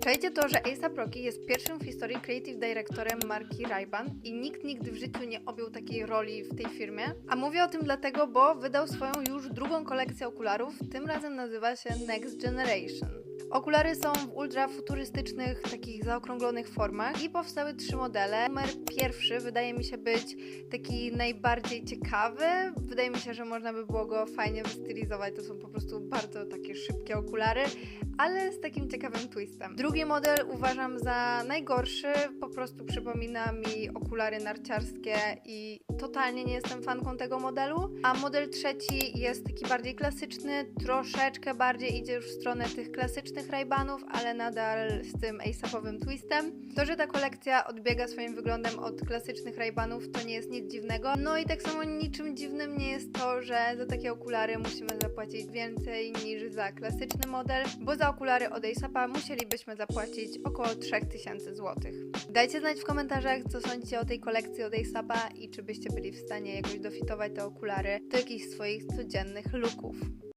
Czajcie to, że A$AP Rocky jest pierwszym w historii creative directorem marki Ray-Ban i nikt nigdy w życiu nie objął takiej roli w tej firmie. A mówię o tym dlatego, bo wydał swoją już drugą kolekcję okularów, tym razem nazywa się Next Generation. Okulary są w ultra futurystycznych, takich zaokrąglonych formach i powstały trzy modele. Numer pierwszy wydaje mi się być taki najbardziej ciekawy. Wydaje mi się, że można by było go fajnie wystylizować. To są po prostu bardzo takie szybkie okulary, ale z takim ciekawym twistem. Drugi model uważam za najgorszy, po prostu przypomina mi okulary narciarskie i totalnie nie jestem fanką tego modelu. A model trzeci jest taki bardziej klasyczny, troszeczkę bardziej idzie już w stronę tych klasycznych Ray-Banów, ale nadal z tym ASAPowym twistem. To, że ta kolekcja odbiega swoim wyglądem od klasycznych Ray-Banów to nie jest nic dziwnego. No i tak samo niczym dziwnym nie jest to, że za takie okulary musimy zapłacić więcej niż za klasyczny model, bo okulary od ASAPa musielibyśmy zapłacić około 3000 zł. Dajcie znać w komentarzach, co sądzicie o tej kolekcji od ASAPa i czy byście byli w stanie jakoś dofitować te okulary do jakichś swoich codziennych looków.